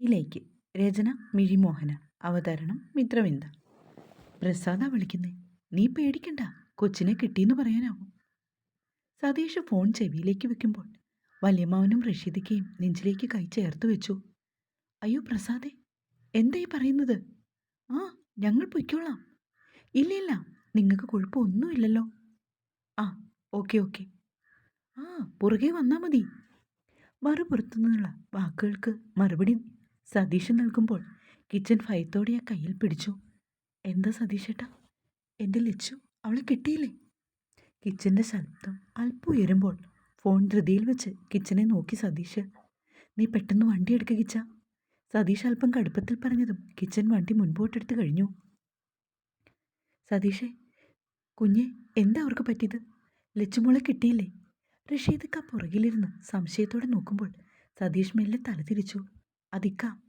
ഇലേക്ക് രചന മിഴിമോഹന. അവതരണം മിത്രവിന്ദ. പ്രസാദ വിളിക്കുന്നേ. നീ പേടിക്കണ്ട. കൊച്ചിനെ കിട്ടിയെന്ന് പറയാനാവും. സതീഷ് ഫോൺ ചെവിയിലേക്ക് വെക്കുമ്പോൾ വല്യമ്മാവനും റഷീദിക്കയും നെഞ്ചിലേക്ക് കൈ ചേർത്ത് വെച്ചു. അയ്യോ പ്രസാദേ എന്തായി പറയുന്നത്? ആ ഞങ്ങൾ പൊയ്ക്കോളാം. ഇല്ല ഇല്ല നിങ്ങൾക്ക് കുഴപ്പമൊന്നുമില്ലല്ലോ. ആ ഓക്കെ ഓക്കെ. ആ പുറകെ വന്നാൽ മതി. മറുപുറത്തു നിന്നുള്ള വാക്കുകൾക്ക് മറുപടി സതീഷ് നൽകുമ്പോൾ കിച്ചൻ ഭയത്തോടെ ആ കയ്യിൽ പിടിച്ചു. എന്താ സതീഷേട്ടാ എന്റെ ലച്ചു അവളെ കിട്ടിയില്ലേ? കിച്ചന്റെ ശബ്ദം അല്പം ഉയരുമ്പോൾ ഫോൺ ധൃതിയിൽ വെച്ച് കിച്ചനെ നോക്കി സതീഷ് നീ പെട്ടെന്ന് വണ്ടി എടുക്ക കിച്ച. സതീഷ് അല്പം കടുപ്പത്തിൽ പറഞ്ഞതും കിച്ചൻ വണ്ടി മുൻപോട്ടെടുത്ത് കഴിഞ്ഞു. സതീഷേ കുഞ്ഞെ എന്താ അവർക്ക് പറ്റിയത്? ലച്ചുമോളെ കിട്ടിയില്ലേ? റഷീദ് ക പുറകിലിരുന്ന് സംശയത്തോടെ നോക്കുമ്പോൾ സതീഷ് മെല്ലെ തലതിരിച്ചു അതിക്കാം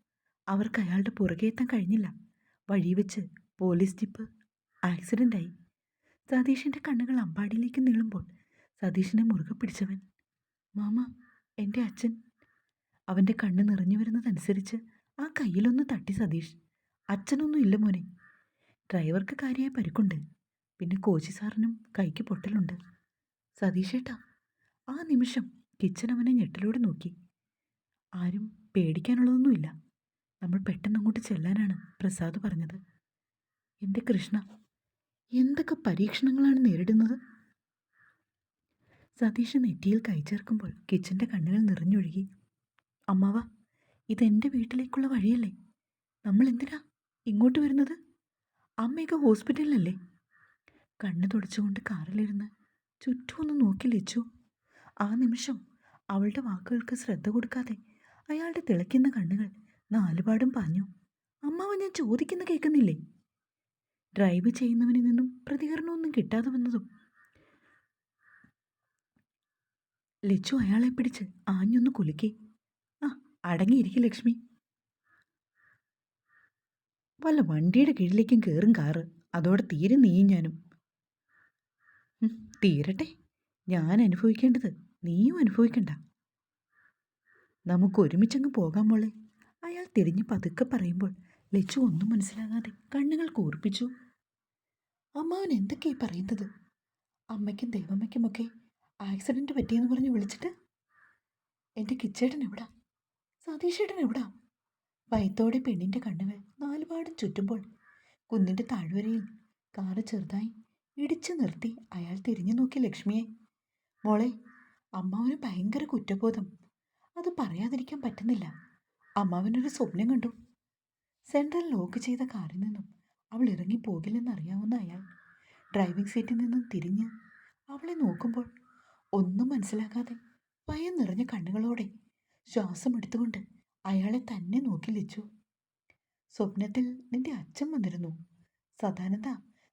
അവർക്ക് അയാളുടെ പുറകെ എത്താൻ കഴിഞ്ഞില്ല. വഴി വെച്ച് പോലീസ് ജിപ്പ് ആക്സിഡന്റായി സതീഷിന്റെ കണ്ണുകൾ അമ്പാടിയിലേക്ക് നീളുമ്പോൾ സതീഷിനെ മുറുകെ പിടിച്ചവൻ മാമ എന്റെ അച്ഛൻ. അവന്റെ കണ്ണ് നിറഞ്ഞു വരുന്നതനുസരിച്ച് ആ കയ്യിലൊന്ന് തട്ടി സതീഷ് അച്ഛനൊന്നും ഇല്ല മോനെ. ഡ്രൈവർക്ക് കാര്യമായി പരിക്കുണ്ട്. പിന്നെ കോച്ചി സാറിനും കൈക്ക് പൊട്ടലുണ്ട്. സതീഷേട്ടാ ആ നിമിഷം കിച്ചൻ അവനെ ഞെട്ടലോടെ നോക്കി. ആരും പേടിക്കാനുള്ളതൊന്നുമില്ല. നമ്മൾ പെട്ടെന്ന് അങ്ങോട്ട് ചെല്ലാനാണ് പ്രസാദ് പറഞ്ഞത്. എന്റെ കൃഷ്ണ എന്തൊക്കെ പരീക്ഷണങ്ങളാണ് നേരിടുന്നത്? സതീഷ് നെറ്റിയിൽ കൈ ചേർക്കുമ്പോൾ കിച്ചന്റെ കണ്ണുകൾ നിറഞ്ഞൊഴുകി. അമ്മാവ ഇതെന്റെ വീട്ടിലേക്കുള്ള വഴിയല്ലേ? നമ്മൾ എന്തിനാ ഇങ്ങോട്ട് വരുന്നത്? അമ്മയൊക്കെ ഹോസ്പിറ്റലിലല്ലേ? കണ്ണ് തുടച്ചുകൊണ്ട് കാറിലിരുന്ന് ചുറ്റുമൊന്ന് നോക്കി ലച്ചു ആ നിമിഷം അവളുടെ വാക്കുകൾക്ക് ശ്രദ്ധ കൊടുക്കാതെ അയാളുടെ തിളയ്ക്കുന്ന കണ്ണുകൾ നാലുപാടും പാഞ്ഞു. അമ്മാവ ഞാൻ ചോദിക്കുന്ന കേൾക്കുന്നില്ലേ? ഡ്രൈവ് ചെയ്യുന്നവനിൽ നിന്നും പ്രതികരണമൊന്നും കിട്ടാതെ വന്നതും ലച്ചു അയാളെ പിടിച്ച് ആഞ്ഞൊന്ന് കുലുക്കി. ആ അടങ്ങിയിരിക്കും ലക്ഷ്മി. വല്ല വണ്ടിയുടെ കീഴിലേക്കും കയറും കാറ്. അതോടെ തീരെ നീയും ഞാനും. തീരട്ടെ. ഞാൻ അനുഭവിക്കേണ്ടത് നീയും അനുഭവിക്കണ്ട. നമുക്ക് ഒരുമിച്ചങ്ങ് പോകാം മോളെ. അയാൾ തിരിഞ്ഞ് പതുക്കെ പറയുമ്പോൾ ലച്ചു ഒന്നും മനസ്സിലാകാതെ കണ്ണുകൾ കൂർപ്പിച്ചു. അമ്മാവൻ എന്തൊക്കെയായി പറയുന്നത്? അമ്മയ്ക്കും ദൈവമ്മയ്ക്കുമൊക്കെ ആക്സിഡന്റ് പറ്റിയെന്ന് പറഞ്ഞ് വിളിച്ചിട്ട്? എന്റെ കിച്ചേട്ടൻ എവിടാ? സതീഷേട്ടൻ എവിടാ? ഭയത്തോടെ പെണ്ണിന്റെ കണ്ണുകൾ നാലുപാടും ചുറ്റുമ്പോൾ കുന്നിന്റെ താഴ്വരയിൽ കാറ് ചെറുതായി ഇടിച്ചു നിർത്തി അയാൾ തിരിഞ്ഞു നോക്കി ലക്ഷ്മിയെ. മോളെ അമ്മാവന് ഭയങ്കര കുറ്റബോധം. അത് പറയാതിരിക്കാൻ പറ്റുന്നില്ല. അമ്മാവനൊരു സ്വപ്നം കണ്ടു. സെൻട്രൽ ലോക്ക് ചെയ്ത കാറിൽ നിന്നും അവൾ ഇറങ്ങി പോകില്ലെന്നറിയാവുന്ന അയാൾ ഡ്രൈവിംഗ് സീറ്റിൽ നിന്നും തിരിഞ്ഞ് അവളെ നോക്കുമ്പോൾ ഒന്നും മനസ്സിലാക്കാതെ ഭയം നിറഞ്ഞ കണ്ണുകളോടെ ശ്വാസം എടുത്തുകൊണ്ട് അയാളെ തന്നെ നോക്കി ലച്ചു. സ്വപ്നത്തിൽ നിന്റെ അച്ഛൻ വന്നിരുന്നു. സദാനന്ദ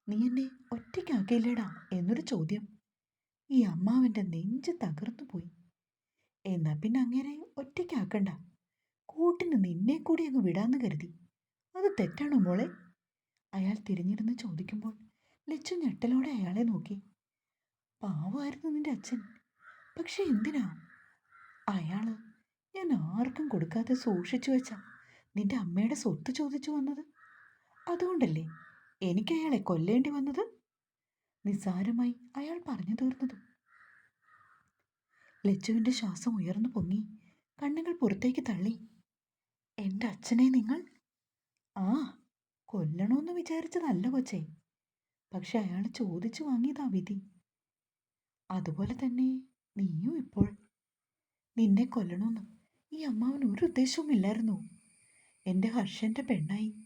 നീ എന്നെ ഒറ്റയ്ക്കാക്കിയില്ലേടാ എന്നൊരു ചോദ്യം. ഈ അമ്മാവന്റെ നെഞ്ച് തകർന്നു പോയി എന്നാ പിന്നെ അങ്ങനെ ഒറ്റയ്ക്കാക്കണ്ട. കൂട്ടിന് നിന്നെ കൂടി അങ്ങ് വിടാന്ന് കരുതി. അത് തെറ്റാണോ മോളെ? അയാൾ തിരിഞ്ഞിരുന്ന് ചോദിക്കുമ്പോൾ ലച്ചു ഞെട്ടലോടെ അയാളെ നോക്കി. പാവമായിരുന്നു നിന്റെ അച്ഛൻ. പക്ഷെ എന്തിനാ? അയാൾ ഞാൻ ആർക്കും കൊടുക്കാതെ സൂക്ഷിച്ചു വെച്ച നിന്റെ അമ്മയുടെ സ്വത്ത് ചോദിച്ചു വന്നത്? അതുകൊണ്ടല്ലേ എനിക്ക് അയാളെ കൊല്ലേണ്ടി വന്നത്? നിസ്സാരമായി അയാൾ പറഞ്ഞു തീർന്നതും ലച്ചുവിന്റെ ശ്വാസം ഉയർന്നു പൊങ്ങി. കണ്ണുകൾ പുറത്തേക്ക് തള്ളി. എന്റെ അച്ഛനെ നിങ്ങൾ? ആ കൊല്ലണമെന്ന് വിചാരിച്ചതല്ല കൊച്ചേ. പക്ഷെ അയാൾ ചോദിച്ചു വാങ്ങിയതാ വിധി. അതുപോലെ തന്നെ നീയും ഇപ്പോൾ. നിന്നെ കൊല്ലണമെന്ന് ഈ അമ്മാവന് ഒരു ഉദ്ദേശവും ഇല്ലായിരുന്നു. എന്റെ ഹർഷന്റെ പെണ്ണായി.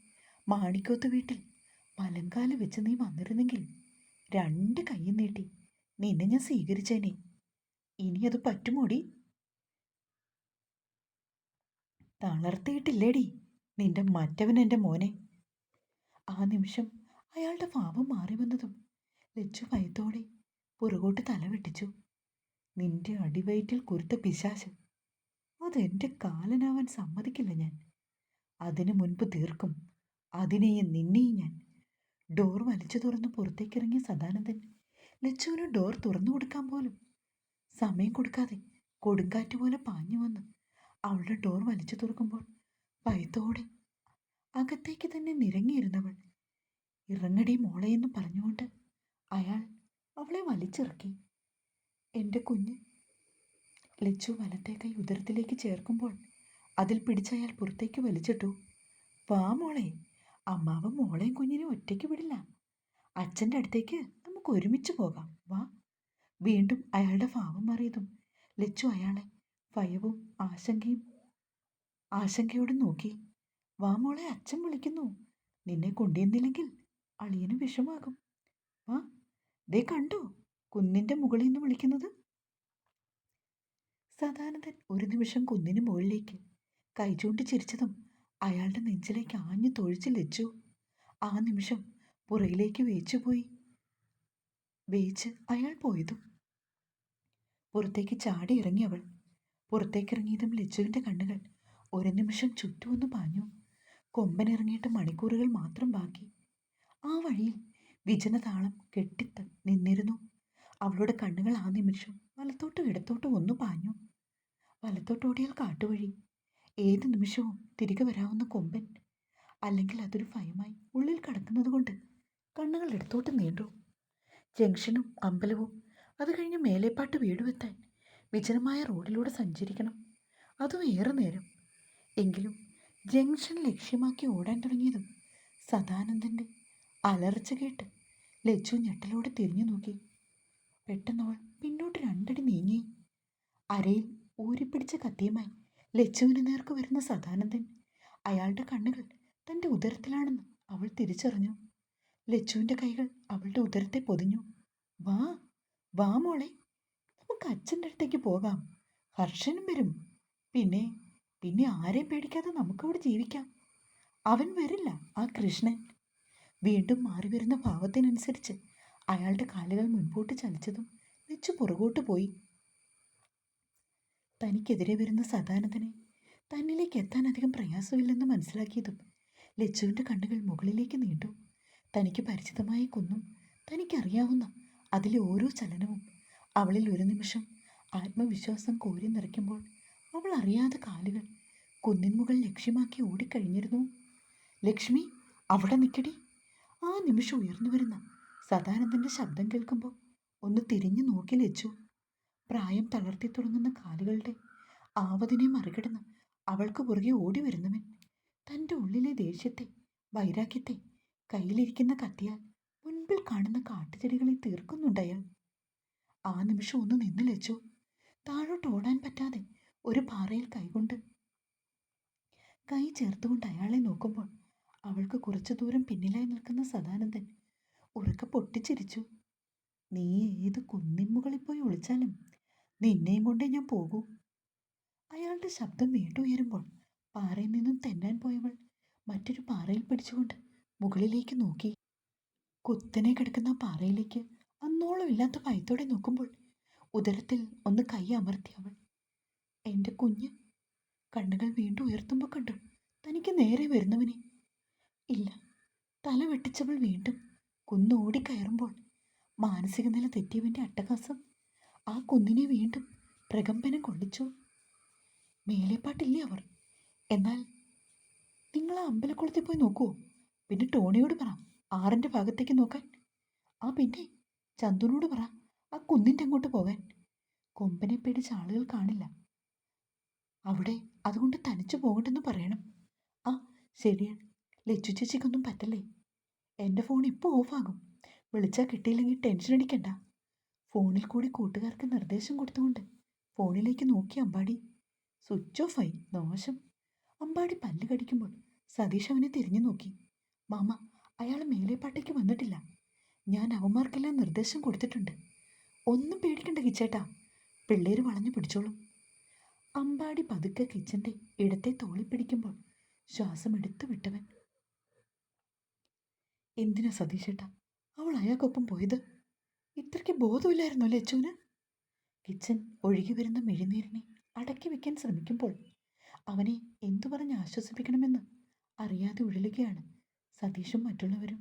മാണിക്കോത്ത് വീട്ടിൽ മലങ്കാൽ വെച്ച് നീ വന്നിരുന്നെങ്കിൽ രണ്ട് കൈയും നീട്ടി. നിന്നെ ഞാൻ സ്വീകരിച്ചേനെ. ഇനി അത് പറ്റുമോടി? തളർത്തിയിട്ടില്ലേടി നിന്റെ മറ്റവൻ എന്റെ മോനെ. ആ നിമിഷം അയാളുടെ ഭാവം മാറി വന്നതും ലച്ചു ഭയത്തോടെ പുറകോട്ട് തല വെട്ടിച്ചു. നിന്റെ അടിവയറ്റിൽ കുരുത്ത പിശാശ് അതെന്റെ കാലനാവാൻ സമ്മതിക്കില്ല ഞാൻ. അതിനു മുൻപ് തീർക്കും. അതിനെയും നിന്നെയും ഞാൻ. ഡോർ വലിച്ചു തുറന്ന് പുറത്തേക്കിറങ്ങിയ സദാനന്ദൻ ലച്ചുവിന് ഡോർ തുറന്നു കൊടുക്കാൻ പോലും സമയം കൊടുക്കാതെ കൊടുങ്കാറ്റ് പോലെ പാഞ്ഞു വന്ന്. അവളുടെ ഡോർ വലിച്ചു തുറക്കുമ്പോൾ ഭയത്തോടെ അകത്തേക്ക് തന്നെ നിരങ്ങിയിരുന്നവൾ. ഇറങ്ങടി മോളെയെന്ന് പറഞ്ഞുകൊണ്ട് അയാൾ അവളെ വലിച്ചിറക്കി. എന്റെ കുഞ്ഞ് ലച്ചു വലത്തെ കൈ ഉദരത്തിലേക്ക് ചേർക്കുമ്പോൾ അതിൽ പിടിച്ചയാൾ പുറത്തേക്ക് വലിച്ചിട്ടു. വാ മോളെ അമ്മാവ് മോളെയും കുഞ്ഞിനെ ഒറ്റയ്ക്ക് വിടില്ല. അച്ഛന്റെ അടുത്തേക്ക് നമുക്ക് ഒരുമിച്ച് പോകാം. വാ. വീണ്ടും അയാളുടെ ഭാവം മാറിയതും ലച്ചു അയാളെ ഭയവും ആശങ്കയും ആശങ്കയോടെ നോക്കി. വാ മോളെ അച്ഛൻ വിളിക്കുന്നു. നിന്നെ കൊണ്ടുവന്നില്ലെങ്കിൽ അളിയന് വിഷമാകും. വാ. ദേ കണ്ടോ? കുന്നിന്റെ മുകളിൽ നിന്ന് വിളിക്കുന്നത്. സദാനന്ദൻ ഒരു നിമിഷം കുന്നിന് മുകളിലേക്ക് കൈചൂണ്ടി ചിരിച്ചതും അയാളുടെ നെഞ്ചിലേക്ക് ആഞ്ഞു തൊഴിച്ച് ലച്ചു ആ നിമിഷം പുറകിലേക്ക് വേച്ചുപോയി. വേച്ച് അയാൾ പോയതും പുറത്തേക്ക് ചാടി ഇറങ്ങി അവൾ. പുറത്തേക്കിറങ്ങിയതും ലച്ചുവിന്റെ കണ്ണുകൾ ഒരു നിമിഷം ചുറ്റുമൊന്ന് പാഞ്ഞു. കൊമ്പനിറങ്ങിയിട്ട് മണിക്കൂറുകൾ മാത്രം ബാക്കി. ആ വഴിയിൽ വിജനതാളം കെട്ടിത്ത നിന്നിരുന്നു. അവളുടെ കണ്ണുകൾ ആ നിമിഷം വലത്തോട്ടും ഇടത്തോട്ടും ഒന്ന് പാഞ്ഞു. വലത്തോട്ടോടിയാൽ കാട്ടുവഴി. ഏത് നിമിഷവും തിരികെ വരാവുന്ന കൊമ്പൻ. അല്ലെങ്കിൽ അതൊരു ഭയമായി ഉള്ളിൽ കടക്കുന്നത് കൊണ്ട് കണ്ണുകൾ ഇടത്തോട്ട് നീണ്ടു. ജംഗ്ഷനും അമ്പലവും അത് കഴിഞ്ഞ് മേലേപ്പാട്ട് വീടുമെത്താൻ വിജനമായ റോഡിലൂടെ സഞ്ചരിക്കണം. അതും ഏറെ നേരം. എങ്കിലും ജംഗ്ഷൻ ലക്ഷ്യമാക്കി ഓടാൻ തുടങ്ങിയതും സദാനന്ദന്റെ അലർച്ച കേട്ട് ലച്ചു ഞെട്ടലോടെ തിരിഞ്ഞു നോക്കി. പെട്ടെന്നവൾ പിന്നോട്ട് രണ്ടടി നീങ്ങി. അരയിൽ ഊരിപ്പിടിച്ച കത്തിയുമായി ലച്ചുവിന് നേർക്ക് വരുന്ന സദാനന്ദൻ അയാളുടെ കണ്ണുകൾ തന്റെ ഉദരത്തിലാണെന്ന് അവൾ തിരിച്ചറിഞ്ഞു. ലച്ചുവിന്റെ കൈകൾ അവളുടെ ഉദരത്തെ പൊതിഞ്ഞു. വാ വാ മോളെ നമുക്ക് അച്ഛന്റെ അടുത്തേക്ക് പോകാം. ഹർഷനും വരും. പിന്നെ പിന്നെ ആരെയും പേടിക്കാതെ നമുക്കവിടെ ജീവിക്കാം. അവൻ വരില്ല ആ കൃഷ്ണൻ. വീണ്ടും മാറി വരുന്ന ഭാവത്തിനനുസരിച്ച് അയാളുടെ കാലുകൾ മുൻപോട്ട് ചലിച്ചതും വെച്ച് പുറകോട്ട് പോയി. തനിക്കെതിരെ വരുന്ന സദാനന്ദനെ തന്നിലേക്ക് എത്താൻ അധികം പ്രയാസമില്ലെന്ന് മനസ്സിലാക്കിയതും ലച്ചുവിന്റെ കണ്ണുകൾ മുകളിലേക്ക് നീണ്ടു. തനിക്ക് പരിചിതമായ കുന്നും തനിക്കറിയാവുന്ന അതിലെ ഓരോ ചലനവും അവളിൽ ഒരു നിമിഷം ആത്മവിശ്വാസം കോരി നിറയ്ക്കുമ്പോൾ അവൾ അറിയാതെ കാലുകൾ കുന്നിൻമുകൾ ലക്ഷ്യമാക്കി ഓടിക്കഴിഞ്ഞിരുന്നു. ലക്ഷ്മി അവിടെ നിൽക്കടി ആ നിമിഷം ഉയർന്നു വരുന്ന സദാനന്ദന്റെ ശബ്ദം കേൾക്കുമ്പോൾ ഒന്ന് തിരിഞ്ഞു നോക്കി ലച്ചു. പ്രായം തളർത്തി തുടങ്ങുന്ന കാലുകളുടെ ആവതിനെ മറികടന്ന് അവൾക്ക് പുറകെ ഓടി വരുന്നവൻ തന്റെ ഉള്ളിലെ ദേഷ്യത്തെ വൈരാഗ്യത്തെ കയ്യിലിരിക്കുന്ന കത്തിയാൽ മുൻപിൽ കാണുന്ന കാട്ടുചെടികളെ തീർക്കുന്നുണ്ട് അയാൾ ആ നിമിഷം ഒന്ന് നിന്ന് ലച്ചു. താഴോട്ട് ഓടാൻ പറ്റാതെ ഒരു പാറയിൽ കൈകൊണ്ട്. കൈ ചേർത്തുകൊണ്ട് അയാളെ നോക്കുമ്പോൾ അവൾക്ക് കുറച്ചു ദൂരം പിന്നിലായി നിൽക്കുന്ന സദാനന്ദൻ ഉറക്കെ പൊട്ടിച്ചിരിച്ചു. നീ ഏത് കുന്നിൻ മുകളിൽ പോയി ഒളിച്ചാലും നിന്നെയും കൊണ്ടേ ഞാൻ പോകൂ. അയാളുടെ ശബ്ദം വീണ്ടും ഉയരുമ്പോൾ പാറയിൽ നിന്നും തെന്നാൻ പോയവൾ മറ്റൊരു പാറയിൽ പിടിച്ചുകൊണ്ട് മുകളിലേക്ക് നോക്കി. കുത്തനെ കിടക്കുന്ന പാറയിലേക്ക് അന്നോളം ഇല്ലാത്ത ഭയത്തോടെ നോക്കുമ്പോൾ ഉദരത്തിൽ ഒന്ന് കൈ അമർത്തി അവൾ. എന്റെ കുഞ്ഞ് കണ്ണുകൾ വീണ്ടും ഉയർത്തുമ്പോൾ കണ്ടു. തനിക്ക് നേരെ വരുന്നവനെ. ഇല്ല. തല വെട്ടിച്ചവൾ വീണ്ടും കുന്നോടി കയറുമ്പോൾ മാനസിക നില തെറ്റിയവന്റെ അട്ടഹാസം ആ കുന്നിനെ വീണ്ടും പ്രകമ്പനം കൊള്ളിച്ചു. മേലേപ്പാട്ടില്ലേ അവർ? എന്നാൽ നിങ്ങൾ ആ അമ്പലക്കുളത്തിൽ പോയി നോക്കൂ പിന്നെ ടോണിയോട് പറ. ആറിന്റെ ഭാഗത്തേക്ക് നോക്കാൻ. ആ പിന്നെ ചന്തുനോട് പറ ആ കുന്നിന്റെ അങ്ങോട്ട് പോകാൻ. കൊമ്പനെ പേടിച്ച ആളുകൾ കാണില്ല. അവിടെ അതുകൊണ്ട് തനിച്ചു പോകട്ടെന്ന് പറയണം. ആ ശരിയാണ്. ലച്ചു ചേച്ചിക്കൊന്നും പറ്റല്ലേ? എന്റെ ഫോൺ ഇപ്പോൾ ഓഫാകും. വിളിച്ചാൽ കിട്ടിയില്ലെങ്കിൽ ടെൻഷൻ അടിക്കണ്ട. ഫോണിൽ കൂടി കൂട്ടുകാർക്ക് നിർദ്ദേശം കൊടുത്തുകൊണ്ട് ഫോണിലേക്ക് നോക്കി അമ്പാടി. സ്വിച്ച് ഓഫായി. ദോഷം അമ്പാടി പല്ല് കടിക്കുമ്പോൾ സതീഷ് അവനെ തിരിഞ്ഞു നോക്കി. മാമ അയാൾ മേലേപ്പാട്ടേക്ക് വന്നിട്ടില്ല. ഞാൻ അവന്മാർക്കെല്ലാം നിർദ്ദേശം കൊടുത്തിട്ടുണ്ട്. ഒന്നും പേടിക്കണ്ട കിച്ചേട്ടാ. പിള്ളേർ വളഞ്ഞു പിടിച്ചോളും. അമ്പാടി പതുക്കെ കിച്ചന്റെ ഇടത്തെ തോളി പിടിക്കുമ്പോൾ ശ്വാസം എടുത്തു വിട്ടവൻ. എന്തിനാ സതീഷേട്ടാ അവൾ അയാൾക്കൊപ്പം പോയത്? ഇത്രയ്ക്ക് ബോധമില്ലായിരുന്നോ ലച്ചുവിന് കിച്ചൻ ഒഴുകി വരുന്ന മെഴുന്നീരിനെ അടക്കി വെക്കാൻ ശ്രമിക്കുമ്പോൾ അവനെ എന്തു പറഞ്ഞ് ആശ്വസിപ്പിക്കണമെന്ന് അറിയാതെ ഉഴലുകയാണ് സതീഷും മറ്റുള്ളവരും.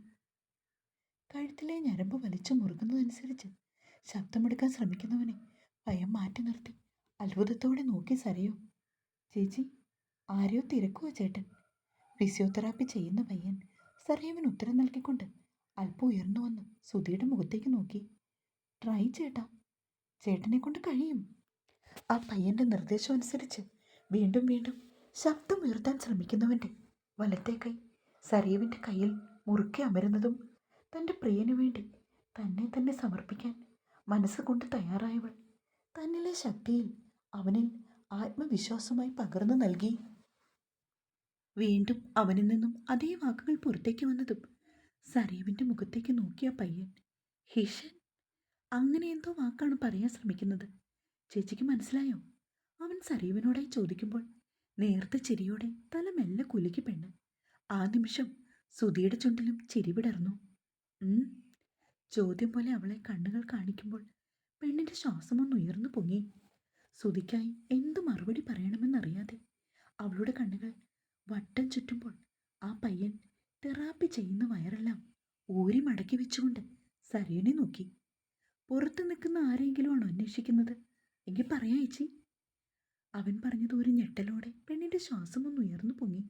കഴുത്തിലെ ഞരമ്പ് വലിച്ചു മുറുകുന്നതനുസരിച്ച് ശബ്ദമെടുക്കാൻ ശ്രമിക്കുന്നവനെ ഭയം മാറ്റി നിർത്തി അത്ഭുതത്തോടെ നോക്കി സരയോ. ചേച്ചി ആരെയോ തിരക്കുവോ ചേട്ടൻ. ഫിസിയോതെറാപ്പി ചെയ്യുന്ന പയ്യൻ സരയുവിന് ഉത്തരം നൽകിക്കൊണ്ട് അല്പം ഉയർന്നു വന്ന് സുധിയുടെ മുഖത്തേക്ക് നോക്കി. ട്രൈ ചേട്ടാ ചേട്ടനെ കൊണ്ട് കഴിയും. ആ പയ്യന്റെ നിർദ്ദേശം അനുസരിച്ച് വീണ്ടും വീണ്ടും ശബ്ദം ഉയർത്താൻ ശ്രമിക്കുന്നവന്റെ വലത്തെ കൈ സരീവിന്റെ കയ്യിൽ മുറുക്കെ അമരുന്നതും തന്റെ പ്രിയനു വേണ്ടി തന്നെ തന്നെ സമർപ്പിക്കാൻ മനസ്സുകൊണ്ട് തയ്യാറായവൾ. തന്നിലെ ശക്തിയിൽ അവനിൽ ആത്മവിശ്വാസമായി പകർന്നു നൽകി. വീണ്ടും അവനിൽ നിന്നും അതേ വാക്കുകൾ പുറത്തേക്ക് വന്നതും സരീവിന്റെ മുഖത്തേക്ക് നോക്കിയ പയ്യൻ ഹിഷൻ അങ്ങനെ എന്തോ വാക്കാണ് പറയാൻ ശ്രമിക്കുന്നത്. ചേച്ചിക്ക് മനസ്സിലായോ? അവൻ സരീവിനോടായി ചോദിക്കുമ്പോൾ നേർത്ത ചിരിയോടെ തല മെല്ലെ കുലുക്കി പെണ്ണ്. ആ നിമിഷം സുധിയുടെ ചുണ്ടിലും ചിരി വിടർന്നു. ഉം. ചോദ്യം പോലെ അവളെ കണ്ണുകൾ കാണിക്കുമ്പോൾ പെണ്ണിന്റെ ശ്വാസമൊന്ന് ഉയർന്നു പൊങ്ങി. സുധിക്കായി എന്തു മറുപടി പറയണമെന്നറിയാതെ അവളുടെ കണ്ണുകൾ വട്ടം ചുറ്റുമ്പോൾ ആ പയ്യൻ തെറാപ്പി ചെയ്യുന്ന വയറെല്ലാം ഊരി മടക്കി വെച്ചുകൊണ്ട് സരയനെ നോക്കി. പുറത്ത് നിൽക്കുന്ന ആരെങ്കിലും ആണോ അന്വേഷിക്കുന്നത്? എങ്കിൽ പറയാ ചേച്ചി അവൻ പറഞ്ഞത് ഒരു ഞെട്ടലോടെ പെണ്ണിന്റെ ശ്വാസം ഒന്ന് പൊങ്ങി.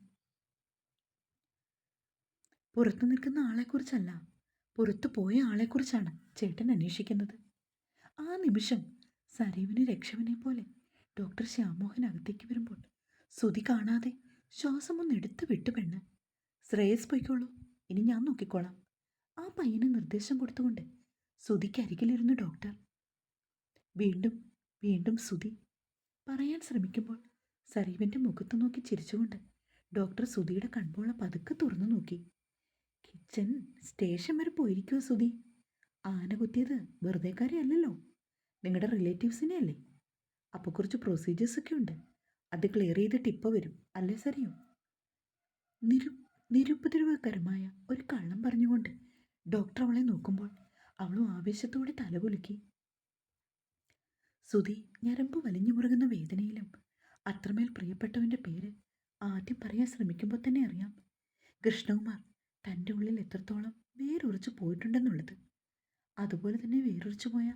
പുറത്തു നിൽക്കുന്ന ആളെക്കുറിച്ചല്ല. പുറത്തു പോയ ആളെക്കുറിച്ചാണ് ചേട്ടൻ അന്വേഷിക്കുന്നത്. ആ നിമിഷം സരീവിനെ രക്ഷവനെ പോലെ ഡോക്ടർ ശ്യാമോഹൻ അകത്തേക്ക് വരുമ്പോൾ സുതി കാണാതെ ശ്വാസം ഒന്ന് എടുത്തു വിട്ടു പെണ്ണ്. ശ്രേയസ് പോയിക്കോളൂ ഇനി ഞാൻ നോക്കിക്കോളാം. ആ പയ്യന് നിർദ്ദേശം കൊടുത്തുകൊണ്ട് സുതിക്ക് അരികിലിരുന്നു ഡോക്ടർ. വീണ്ടും വീണ്ടും സുതി പറയാൻ ശ്രമിക്കുമ്പോൾ സരീവിന്റെ മുഖത്ത് നോക്കി ചിരിച്ചുകൊണ്ട് ഡോക്ടർ സുധിയുടെ കൺപോള പതുക്കെ തുറന്നു നോക്കി. കിച്ചൻ സ്റ്റേഷൻ വരെ പോയിരിക്കുമോ സുധി. ആന കുത്തിയത് വെറുതെ കാര്യമല്ലല്ലോ നിങ്ങളുടെ റിലേറ്റീവ്സിനെ അല്ലേ അപ്പോൾ കുറച്ച് പ്രൊസീജിയേഴ്സ് ഒക്കെ ഉണ്ട്. അത് ക്ലിയർ ചെയ്തിട്ട് ഇപ്പോൾ വരും. അല്ലേ സറിയോ നിരു നിരുപദ്രവകരമായ ഒരു കള്ളം പറഞ്ഞുകൊണ്ട് ഡോക്ടർ അവളെ നോക്കുമ്പോൾ അവളും ആവേശത്തോടെ തലകുലുക്കി സുധി ഞരമ്പ് വലിഞ്ഞു മുറുകുന്ന വേദനയിലും അത്രമേൽ പ്രിയപ്പെട്ടവന്റെ പേര് ആദ്യം പറയാൻ ശ്രമിക്കുമ്പോൾ തന്നെ അറിയാം. കൃഷ്ണകുമാർ തന്റെ ഉള്ളിൽ എത്രത്തോളം വേരുറച്ചു പോയിട്ടുണ്ടെന്നുള്ളത്. അതുപോലെ തന്നെ വേരുറച്ചു പോയ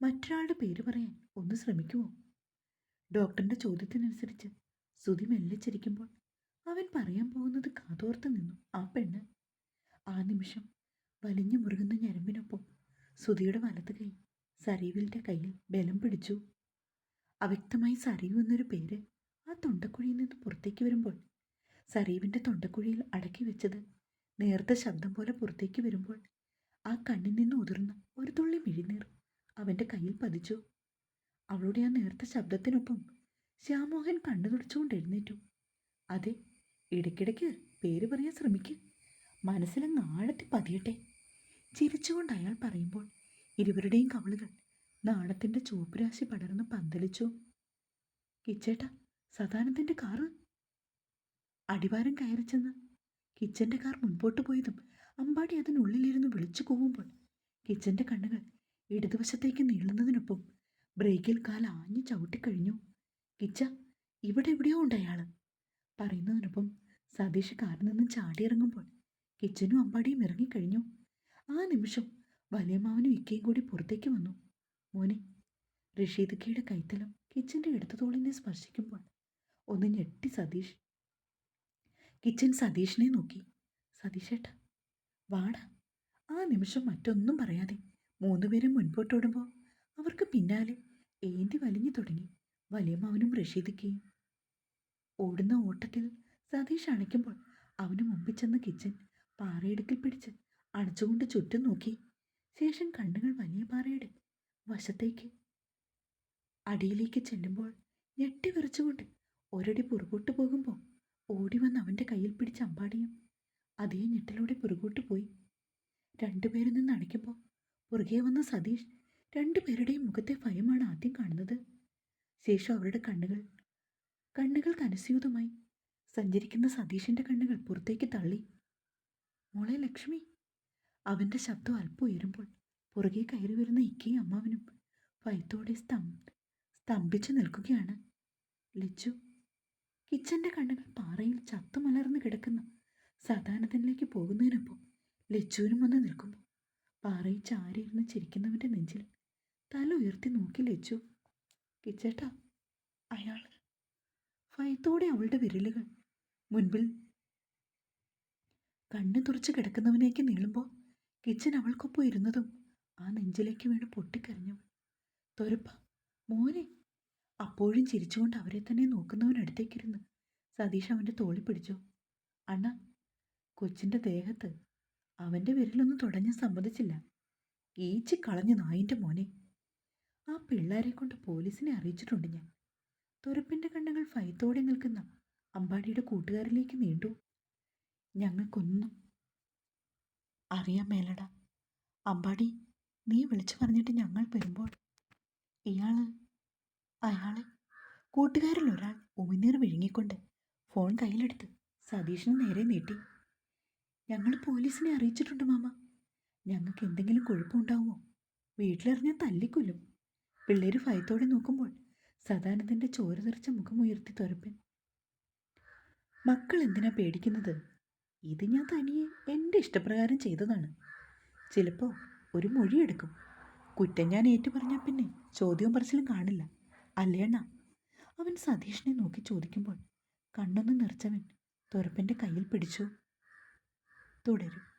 മറ്റൊരാളുടെ പേര് പറയാൻ ഒന്ന് ശ്രമിക്കുമോ ഡോക്ടറിന്റെ ചോദ്യത്തിനനുസരിച്ച് സുധി മെല്ലെ ചിരിക്കുമ്പോൾ അവൻ പറയാൻ പോകുന്നത് കാതോർത്ത് നിന്നു. ആ പെണ്ണ് ആ നിമിഷം വലിഞ്ഞു മുറുകുന്ന ഞരമ്പിനൊപ്പം സുധിയുടെ വലത് കൈ സരീവിന്റെ കയ്യിൽ ബലം പിടിച്ചു. അവ്യക്തമായി സരീവ് എന്നൊരു പേര് ആ തൊണ്ടക്കുഴിയിൽ നിന്ന് പുറത്തേക്ക് വരുമ്പോൾ സരീവിന്റെ തൊണ്ടക്കുഴിയിൽ അടക്കി വെച്ചത് നേർത്ത ശബ്ദം പോലെ പുറത്തേക്ക് വരുമ്പോൾ ആ കണ്ണിൽ നിന്ന് ഉതിർന്ന ഒരു തുള്ളി മിഴിനീർ അവന്റെ കയ്യിൽ പതിച്ചു. അവളുടെ ആ നേർത്ത ശബ്ദത്തിനൊപ്പം ശ്യാമോഹൻ കണ്ണു തുടച്ചുകൊണ്ട് എഴുന്നേറ്റു. അതെ ഇടയ്ക്കിടയ്ക്ക് പേര് പറയാൻ ശ്രമിക്കുക മനസ്സിലങ്ങ് ആഴത്തി പതിയട്ടെ. ചിരിച്ചുകൊണ്ട് അയാൾ പറയുമ്പോൾ ഇരുവരുടെയും കവളുകൾ നാണത്തിന്റെ ചുവപ്പുരാശി പടർന്ന് പന്തലിച്ചു. കിച്ചേട്ട സദാനത്തിന്റെ കാറ്? അടിവാരം കയറി ചെന്ന് കിച്ചന്റെ കാർ മുൻപോട്ട് പോയതും അമ്പാടി അതിനുള്ളിലിരുന്ന് വിളിച്ചു കൂവുമ്പോൾ കിച്ചന്റെ കണ്ണുകൾ ഇടതുവശത്തേക്ക് നീളുന്നതിനൊപ്പം ബ്രേക്കിൽ കാൽ ആഞ്ഞു ചവിട്ടിക്കഴിഞ്ഞു. കിച്ച ഇവിടെ എവിടെയോ ഉണ്ട് അയാൾ പറയുന്നതിനൊപ്പം സതീഷ് കാറിൽ നിന്നും ചാടിയിറങ്ങുമ്പോൾ കിച്ചനും അമ്പാടിയും ഇറങ്ങിക്കഴിഞ്ഞു. ആ നിമിഷം വലിയമ്മാവനും ഇക്കയും കൂടി പുറത്തേക്ക് വന്നു. മോനെ റഷീദക്കയുടെ കൈത്തലം കിച്ചന്റെ ഇടതു തോളിനെ സ്പർശിക്കുമ്പോൾ ഒന്ന് ഞെട്ടി സതീഷ് കിച്ചൻ സതീഷിനെ നോക്കി. സതീഷേട്ടാ വാടാ. ആ നിമിഷം മറ്റൊന്നും പറയാതെ മൂന്നുപേരും മുൻപോട്ടോടുമ്പോൾ അവർക്ക് പിന്നാലെ ഏന്തി വലിഞ്ഞു തുടങ്ങി. വലിയമ്മാവനും റഷീദിക്കയും ഓടുന്ന ഓട്ടത്തിൽ സതീഷ് അണയ്ക്കുമ്പോൾ അവന് മുമ്പിൽ ചെന്ന് കിച്ചൻ പാറയിടുക്കിൽ പിടിച്ച് അണച്ചുകൊണ്ട് ചുറ്റും നോക്കി. ശേഷം കണ്ണുകൾ വലിയ പാറയുടെ വശത്തേക്ക് അടിയിലേക്ക് ചെല്ലുമ്പോൾ ഞെട്ടി വിറച്ചുകൊണ്ട് ഒരടി പുറകോട്ട് പോകുമ്പോൾ ഓടി വന്ന് അവന്റെ കയ്യിൽ പിടിച്ച അമ്പാടിയും. അതേ ഞെട്ടലോടെ പുറകോട്ട് പോയി. രണ്ടുപേരിൽ നിന്ന് അടിക്കുമ്പോൾ പുറകെ വന്ന സതീഷ് രണ്ടുപേരുടെയും മുഖത്തെ ഭയമാണ് ആദ്യം കാണുന്നത്. ശേഷം അവരുടെ കണ്ണുകൾ കണ്ണുകൾക്ക് അനുസ്യൂതമായി സഞ്ചരിക്കുന്ന സതീഷിന്റെ കണ്ണുകൾ പുറത്തേക്ക് തള്ളി. മോളെ ലക്ഷ്മി അവന്റെ ശബ്ദം അല്പം ഉയരുമ്പോൾ പുറകെ കയറി വരുന്ന ഇക്കയും അമ്മാവനും ഭയത്തോടെ സ്തം സ്തംഭിച്ചു നിൽക്കുകയാണ്. ലച്ചു കിച്ചന്റെ കണ്ണുകൾ പാറയിൽ ചത്തുമലർന്ന് കിടക്കുന്ന. സദാനന്ദനിലേക്ക് പോകുന്നതിനൊപ്പം ലച്ചുവിനും വന്ന് നിൽക്കുമ്പോൾ പാറയിൽ ചാരിയിരുന്ന് ചിരിക്കുന്നവന്റെ നെഞ്ചിൽ തല ഉയർത്തി നോക്കി ലച്ചു. കിച്ചേട്ടാ അയാൾ. ഭയത്തോടെ അവളുടെ വിരലുകൾ മുൻപിൽ കണ്ണു തുറച്ച് കിടക്കുന്നവനേക്ക് നീളുമ്പോൾ കിച്ചൻ അവൾക്കൊപ്പം ഇരുന്നതും ആ നെഞ്ചിലേക്ക് വീണ് പൊട്ടിക്കരഞ്ഞു. തൊരപ്പ മോനെ. അപ്പോഴും ചിരിച്ചുകൊണ്ട് അവരെ തന്നെ നോക്കുന്നവനടുത്തേക്കിരുന്ന് സതീഷ് അവന്റെ തോളി പിടിച്ചു. അണ്ണ കൊച്ചിന്റെ ദേഹത്ത് അവന്റെ വിരലൊന്നും തുടഞ്ഞ് സമ്മതിച്ചില്ല. ഈച്ചി കളഞ്ഞ നായിന്റെ മോനെ. ആ പിള്ളേരെ കൊണ്ട് പോലീസിനെ അറിയിച്ചിട്ടുണ്ട് ഞാൻ. തുരപ്പിന്റെ കണ്ണുകൾ ഭയത്തോടെ നിൽക്കുന്ന അമ്പാടിയുടെ കൂട്ടുകാരിലേക്ക് നീണ്ടു. ഞങ്ങൾക്കൊന്നും അറിയാൻ മേലട. അമ്പാടി നീ വിളിച്ചു പറഞ്ഞിട്ട് ഞങ്ങൾ വരുമ്പോൾ ഇയാൾ അയാളെ കൂട്ടുകാരിൽ ഒരാൾ ഉമിനീർ വിഴുങ്ങിക്കൊണ്ട് ഫോൺ കയ്യിലെടുത്ത് സതീഷിന് നേരെ നീട്ടി. ഞങ്ങൾ പോലീസിനെ അറിയിച്ചിട്ടുണ്ട് മാമ. ഞങ്ങൾക്ക് എന്തെങ്കിലും കുഴപ്പമുണ്ടാവുമോ വീട്ടിലെറിഞ്ഞാൽ തല്ലിക്കൊല്ലും. പിള്ളേർ ഭയത്തോടെ നോക്കുമ്പോൾ സദാനന്ദന്റെ ചോര തെറിച്ച മുഖമുയർത്തി തുരപ്പൻ. മക്കൾ എന്തിനാ പേടിക്കുന്നത്? ഇത് ഞാൻ തനിയെ എന്റെ ഇഷ്ടപ്രകാരം ചെയ്തതാണ്. ചിലപ്പോൾ ഒരു മൊഴിയെടുക്കും. കുറ്റം ഞാൻ ഏറ്റു പറഞ്ഞാൽ പിന്നെ ചോദ്യവും പറച്ചിലും കാണില്ല. അല്ലേണ്ണ? അവൻ സതീഷിനെ നോക്കി ചോദിക്കുമ്പോൾ കണ്ണൊന്ന് നിറച്ചവൻ തുരപ്പന്റെ കയ്യിൽ പിടിച്ചു. തുടരും.